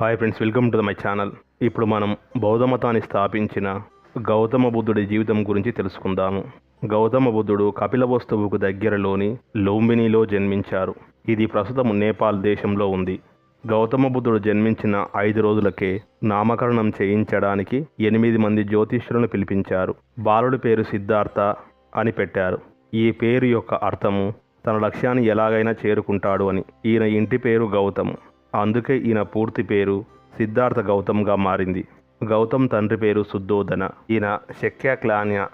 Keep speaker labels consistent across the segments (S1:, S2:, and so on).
S1: Hi friends welcome to my channel ఇప్పుడు మనం బౌద్ధ మతాన్ని స్థాపించిన గౌతమ బుద్ధుడి జీవితం గురించి తెలుసుకుందాము. గౌతమ బుద్ధుడు కపిలవస్తువుకు దగ్గరలోని లుంబినిలో జన్మించారు. ఇది ప్రస్తుతం నేపాల్ దేశంలో ఉంది. గౌతమ బుద్ధుడు జన్మించిన ఐదు రోజులకే నామకరణం చేయించడానికి ఎనిమిది మంది జ్యోతిష్యులను పిలిపించారు. బాలుడి పేరు సిద్ధార్థ అని పెట్టారు. ఈ పేరు యొక్క అర్థము తన లక్ష్యాన్ని ఎలాగైనా చేరుకుంటాడు అని. ఈయన ఇంటి పేరు గౌతము. అందుకే ఈయన పూర్తి పేరు సిద్ధార్థ గౌతమ్గా మారింది. గౌతమ్ తండ్రి పేరు శుద్ధోదన ఈయన శక్య క్లాన్య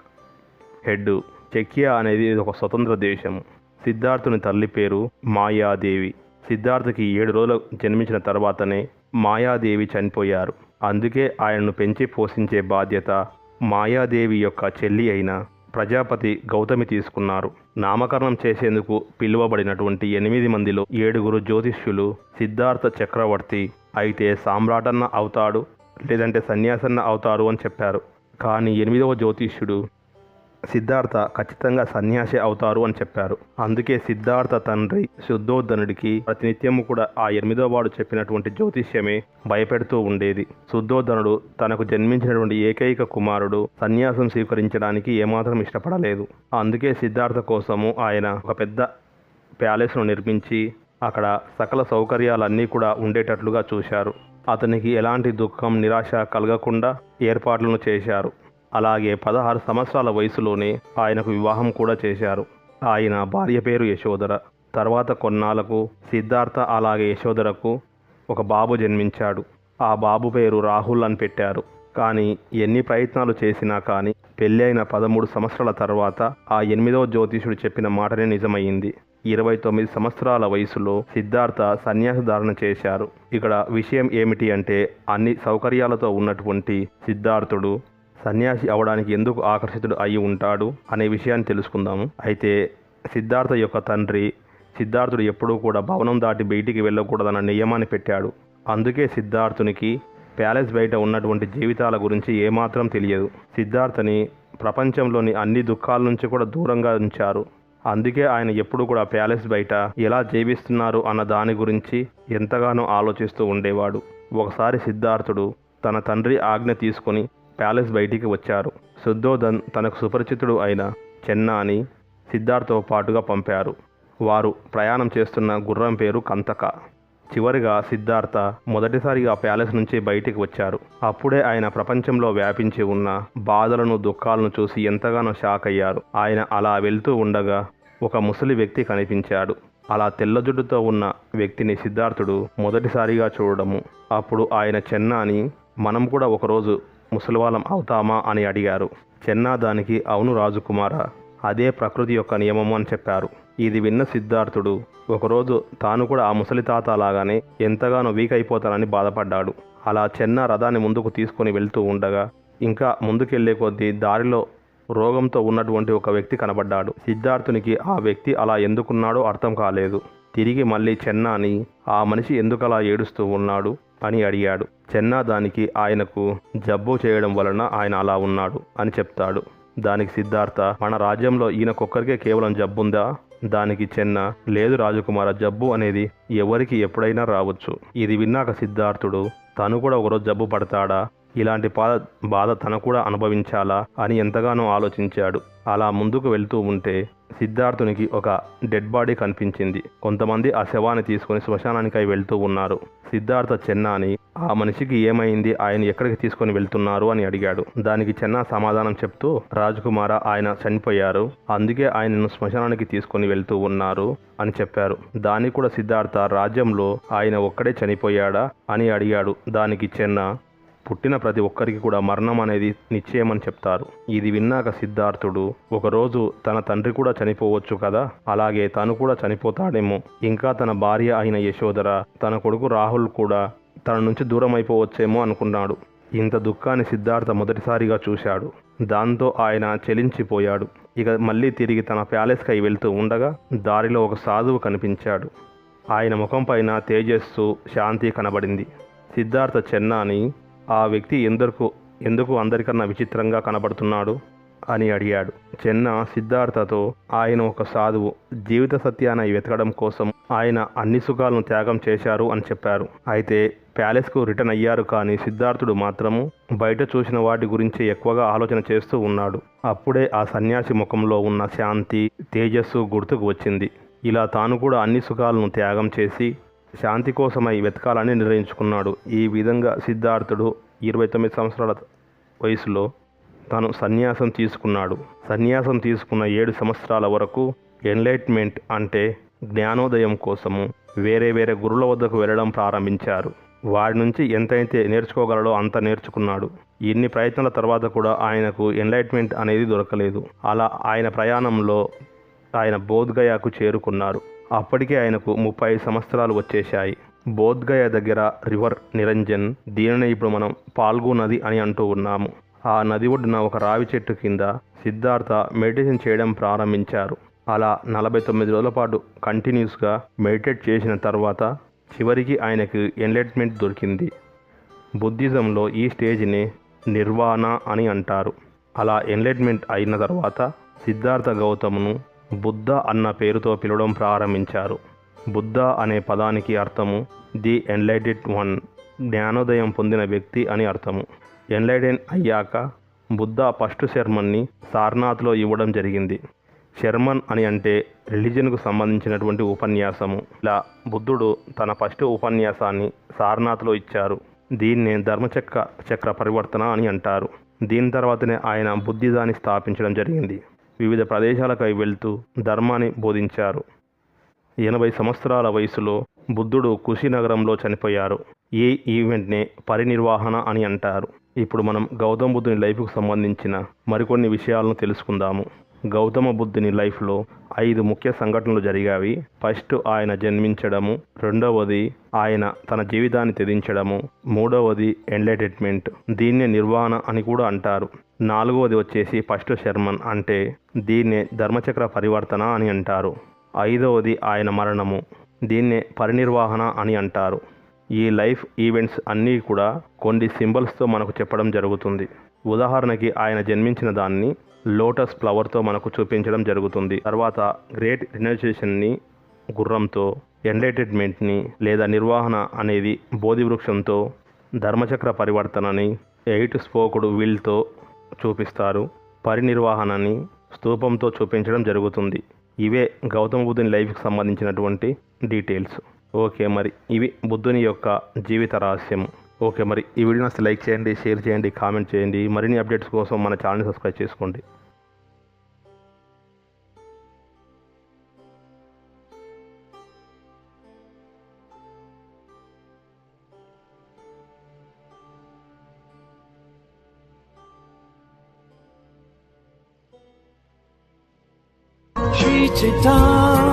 S1: హెడ్ చెక్యా అనేది ఒక స్వతంత్ర దేశం. సిద్ధార్థుని తల్లి పేరు మాయాదేవి. సిద్ధార్థకి ఏడు రోజులు జన్మించిన తర్వాతనే మాయాదేవి చనిపోయారు. అందుకే ఆయనను పెంచి పోషించే బాధ్యత మాయాదేవి యొక్క చెల్లి అయిన ప్రజాపతి గౌతమి తీసుకున్నారు. నామకరణం చేసేందుకు పిలువబడినటువంటి ఎనిమిది మందిలో ఏడుగురు జ్యోతిష్యులు సిద్ధార్థ చక్రవర్తి అయితే సామ్రాటన్న అవుతాడు లేదంటే సన్యాసన్న అవుతారు అని చెప్పారు. కానీ ఎనిమిదవ జ్యోతిష్యుడు సిద్ధార్థ ఖచ్చితంగా సన్యాసి అవుతారు అని చెప్పారు. అందుకే సిద్ధార్థ తండ్రి శుద్ధోధనుడికి ప్రతినిత్యము కూడా ఆ ఎనిమిదో వాడు చెప్పినటువంటి జ్యోతిష్యమే భయపెడుతూ ఉండేది. శుద్ధోధనుడు తనకు జన్మించినటువంటి ఏకైక కుమారుడు సన్యాసం స్వీకరించడానికి ఏమాత్రం ఇష్టపడలేదు. అందుకే సిద్ధార్థ కోసము ఆయన ఒక పెద్ద ప్యాలెస్ను నిర్మించి అక్కడ సకల సౌకర్యాలన్నీ కూడా ఉండేటట్లుగా చూశారు. అతనికి ఎలాంటి దుఃఖం నిరాశ కలగకుండా ఏర్పాట్లను చేశారు. అలాగే పదహారు సంవత్సరాల వయసులోనే ఆయనకు వివాహం కూడా చేశారు. ఆయన భార్య పేరు యశోదర తర్వాత కొన్నాళ్ళకు సిద్ధార్థ అలాగే యశోదరకు ఒక బాబు జన్మించాడు. ఆ బాబు పేరు రాహుల్ అని పెట్టారు. కానీ ఎన్ని ప్రయత్నాలు చేసినా కానీ పెళ్ళి అయిన పదమూడు సంవత్సరాల తర్వాత ఆ ఎనిమిదవ జ్యోతిషుడు చెప్పిన మాటనే నిజమయ్యింది ఇరవై తొమ్మిది సంవత్సరాల వయసులో సిద్ధార్థ సన్యాస ధారణ చేశారు. ఇక్కడ విషయం ఏమిటి అంటే అన్ని సౌకర్యాలతో ఉన్నటువంటి సిద్ధార్థుడు సన్యాసి అవడానికి ఎందుకు ఆకర్షితుడు అయి ఉంటాడు అనే విషయాన్ని తెలుసుకుందాము. అయితే సిద్ధార్థ యొక్క తండ్రి సిద్ధార్థుడు ఎప్పుడూ కూడా భవనం దాటి బయటికి వెళ్ళకూడదన్న నియమాన్ని పెట్టాడు. అందుకే సిద్ధార్థునికి ప్యాలెస్ బయట ఉన్నటువంటి జీవితాల గురించి ఏమాత్రం తెలియదు. సిద్ధార్థని ప్రపంచంలోని అన్ని దుఃఖాల నుంచి కూడా దూరంగా ఉంచారు. అందుకే ఆయన ఎప్పుడు కూడా ప్యాలెస్ బయట ఎలా జీవిస్తున్నారు అన్న దాని గురించి ఎంతగానో ఆలోచిస్తూ ఉండేవాడు. ఒకసారి సిద్ధార్థుడు తన తండ్రి ఆజ్ఞ తీసుకొని ప్యాలెస్ బయటికి వచ్చారు. శుద్ధోధన్ తనకు సుపరిచితుడు అయిన చెన్నాని సిద్ధార్థతో పాటుగా పంపారు. వారు ప్రయాణం చేస్తున్న గుర్రం పేరు కంతక. చివరిగా సిద్ధార్థ మొదటిసారిగా ప్యాలెస్ నుంచి బయటికి వచ్చారు. అప్పుడే ఆయన ప్రపంచంలో వ్యాపించి ఉన్న బాధలను దుఃఖాలను చూసి ఎంతగానో షాక్ అయ్యారు. ఆయన అలా వెళ్తూ ఉండగా ఒక ముసలి వ్యక్తి కనిపించాడు. అలా తెల్ల జుట్టుతో ఉన్న వ్యక్తిని సిద్ధార్థుడు మొదటిసారిగా చూడడము. అప్పుడు ఆయన చెన్నాని మనం కూడా ఒకరోజు ముసలివాళ్ళం అవుతామా అని అడిగారు. చెన్నా దానికి అవును రాజుకుమార అదే ప్రకృతి యొక్క నియమము అని చెప్పారు. ఇది విన్న సిద్ధార్థుడు ఒకరోజు తాను కూడా ఆ ముసలి తాత లాగానే ఎంతగానో వీక్ అయిపోతానని బాధపడ్డాడు. అలా చెన్న రథాన్ని ముందుకు తీసుకొని వెళ్తూ ఉండగా ఇంకా ముందుకెళ్ళే కొద్దీ దారిలో రోగంతో ఉన్నటువంటి ఒక వ్యక్తి కనబడ్డాడు. సిద్ధార్థునికి ఆ వ్యక్తి అలా ఎందుకున్నాడో అర్థం కాలేదు. తిరిగి మళ్ళీ చెన్నాని ఆ మనిషి ఎందుకలా ఏడుస్తూ ఉన్నాడు? అని అడిగాడు. చెన్నా దానికి ఆయనకు జబ్బు చేయడం వలన ఆయన అలా ఉన్నాడు అని చెప్తాడు. దానికి సిద్ధార్థ మన రాజ్యంలో ఈయనకొక్కరికే కేవలం జబ్బుందా? దానికి చెన్న లేదు రాజకుమార జబ్బు అనేది ఎవరికి ఎప్పుడైనా రావచ్చు. ఇది విన్నాక సిద్ధార్థుడు తను కూడా ఒకరోజు జబ్బు పడతాడా? ఇలాంటి బాధ బాధ తను కూడా అనుభవించాలా అని ఎంతగానో ఆలోచించాడు. అలా ముందుకు వెళ్తూ ఉంటే సిద్ధార్థునికి ఒక డెడ్ బాడీ కనిపించింది. కొంతమంది ఆ శవాన్ని తీసుకొని శ్మశానానికై వెళ్తూ ఉన్నారు. సిద్ధార్థ చెన్నాని ఆ మనిషికి ఏమైంది? ఆయన ఎక్కడికి తీసుకొని వెళ్తున్నారు? అని అడిగాడు. దానికి చెన్నా సమాధానం చెప్తూ రాజకుమార ఆయన చనిపోయారు. అందుకే ఆయనను శ్మశానానికి తీసుకొని వెళ్తూ ఉన్నారు అని చెప్పారు. దానికి కూడా సిద్ధార్థ రాజ్యంలో ఆయన ఒక్కడే చనిపోయాడా? అని అడిగాడు. దానికి చెన్న పుట్టిన ప్రతి ఒక్కరికి కూడా మరణం అనేది నిశ్చయమని చెప్తారు. ఇది విన్నాక సిద్ధార్థుడు ఒకరోజు తన తండ్రి కూడా చనిపోవచ్చు కదా? అలాగే తను కూడా చనిపోతాడేమో. ఇంకా తన భార్య అయిన యశోదర తన కొడుకు రాహుల్ కూడా తన నుంచి దూరం అయిపోవచ్చేమో అనుకున్నాడు. ఇంత దుఃఖాన్ని సిద్ధార్థ మొదటిసారిగా చూశాడు. దాంతో ఆయన చెలించిపోయాడు. ఇక మళ్ళీ తిరిగి తన ప్యాలెస్కై వెళ్తూ ఉండగా దారిలో ఒక సాధువు కనిపించాడు. ఆయన ముఖం పైన తేజస్సు శాంతి కనబడింది. సిద్ధార్థ చెన్నాని ఆ వ్యక్తి ఎందుకు ఎందుకు అందరికన్నా విచిత్రంగా కనబడుతున్నాడు అని అడిగాడు. చెన్న సిద్ధార్థతో ఆయన ఒక సాధువు జీవిత సత్యాన్ని వెతకడం కోసం ఆయన అన్ని సుఖాలను త్యాగం చేశారు అని చెప్పారు. అయితే ప్యాలెస్కు రిటర్న్ అయ్యారు కానీ సిద్ధార్థుడు మాత్రము బయట చూసిన వాటి గురించి ఎక్కువగా ఆలోచన చేస్తూ ఉన్నాడు. అప్పుడే ఆ సన్యాసి ముఖంలో ఉన్న శాంతి తేజస్సు గుర్తుకు వచ్చింది. ఇలా తాను కూడా అన్ని సుఖాలను త్యాగం చేసి శాంతి కోసమై వెతకాలని నిర్ణయించుకున్నాడు. ఈ విధంగా సిద్ధార్థుడు ఇరవై తొమ్మిది సంవత్సరాల వయసులో తాను సన్యాసం తీసుకున్నాడు. సన్యాసం తీసుకున్న ఏడు సంవత్సరాల వరకు ఎన్లైట్మెంట్ అంటే జ్ఞానోదయం కోసము వేరే వేరే గురువుల వద్దకు వెళ్ళడం ప్రారంభించారు. వారి నుంచి ఎంతైతే నేర్చుకోగలడో అంత నేర్చుకున్నాడు. ఇన్ని ప్రయత్నాల తర్వాత కూడా ఆయనకు ఎన్లైట్మెంట్ అనేది దొరకలేదు. అలా ఆయన ప్రయాణంలో ఆయన బోధ్గయాకు చేరుకున్నారు. అప్పటికే ఆయనకు ముప్పై సంవత్సరాలు వచ్చేశాయి. బోధ్గయ దగ్గర రివర్ నిరంజన్ దీనిని ఇప్పుడు మనం పాల్గు నది అని అంటూ ఉన్నాము. ఆ నది ఒడ్డున ఒక రావి చెట్టు కింద సిద్ధార్థ మెడిటేషన్ చేయడం ప్రారంభించారు. అలా నలభై తొమ్మిది రోజుల పాటు కంటిన్యూస్గా మెడిటేట్ చేసిన తర్వాత చివరికి ఆయనకు ఎన్లైట్మెంట్ దొరికింది. బుద్ధిజంలో ఈ స్టేజ్ని నిర్వాణ అని అంటారు. అలా ఎన్లైట్మెంట్ అయిన తర్వాత సిద్ధార్థ గౌతమ్ను బుద్ధ అన్న పేరుతో పిలవడం ప్రారంభించారు. బుద్ధ అనే పదానికి అర్థము ది ఎన్లైటెడ్ వన్ జ్ఞానోదయం పొందిన వ్యక్తి అని అర్థము. ఎన్లైటెన్ అయ్యాక బుద్ధ ఫస్ట్ శర్మన్ని సార్నాథ్లో ఇవ్వడం జరిగింది. శర్మన్ అని అంటే రిలీజన్కు సంబంధించినటువంటి ఉపన్యాసము. ఇలా బుద్ధుడు తన ఫస్ట్ ఉపన్యాసాన్ని సారనాథ్లో ఇచ్చారు. దీన్నే ధర్మచక్ర చక్ర పరివర్తన అని అంటారు. దీని తర్వాతనే ఆయన బుద్ధిదాన్ని స్థాపించడం జరిగింది. వివిధ ప్రదేశాలకై వెళ్తూ ధర్మాన్ని బోధించారు. ఎనభై సంవత్సరాల వయసులో బుద్ధుడు కుశీనగరంలో చనిపోయారు. ఈ ఈవెంట్నే పరినిర్వహణ అని అంటారు. ఇప్పుడు మనం గౌతమ బుద్ధుని లైఫ్కు సంబంధించిన మరికొన్ని విషయాలను తెలుసుకుందాము. గౌతమ బుద్ధుని లైఫ్లో ఐదు ముఖ్య సంఘటనలు జరిగావి. ఫస్ట్ ఆయన జన్మించడము రెండవది ఆయన తన జీవితాన్ని త్యజించడము మూడవది ఎంటర్టైన్మెంట్ దీన్నే నిర్వహణ అని కూడా అంటారు. నాలుగవది వచ్చేసి ఫస్ట్ శర్మన్ అంటే దీన్నే ధర్మచక్ర పరివర్తన అని అంటారు. ఐదవది ఆయన మరణము దీన్నే పరినిర్వహణ అని అంటారు. ఈ లైఫ్ ఈవెంట్స్ అన్నీ కూడా కొన్ని సింబల్స్తో మనకు చెప్పడం జరుగుతుంది. ఉదాహరణకి ఆయన జన్మించిన దాన్ని లోటస్ ఫ్లవర్తో మనకు చూపించడం జరుగుతుంది. తర్వాత గ్రేట్ రినైజేషన్ని గుర్రంతో ఎంటర్టైన్మెంట్ని లేదా నిర్వహణ అనేది బోధి వృక్షంతో ధర్మచక్ర పరివర్తనని ఎయిట్ స్పోకుడు వీల్తో చూపిస్తారు. పరినిర్వహణని స్తూపంతో చూపించడం జరుగుతుంది. ఇవే గౌతమ బుద్ధుని లైఫ్కి సంబంధించినటువంటి డీటెయిల్స్. ఓకే మరి ఇవి బుద్ధుని యొక్క జీవిత రహస్యం ఓకే మరి ఈ వీడియో నచ్చితే లైక్ చేయండి షేర్ చేయండి కామెంట్ చేయండి. మరిన్ని అప్డేట్స్ కోసం మన ఛానల్ని సబ్స్క్రైబ్ చేసుకోండి.
S2: Shri Chaitanya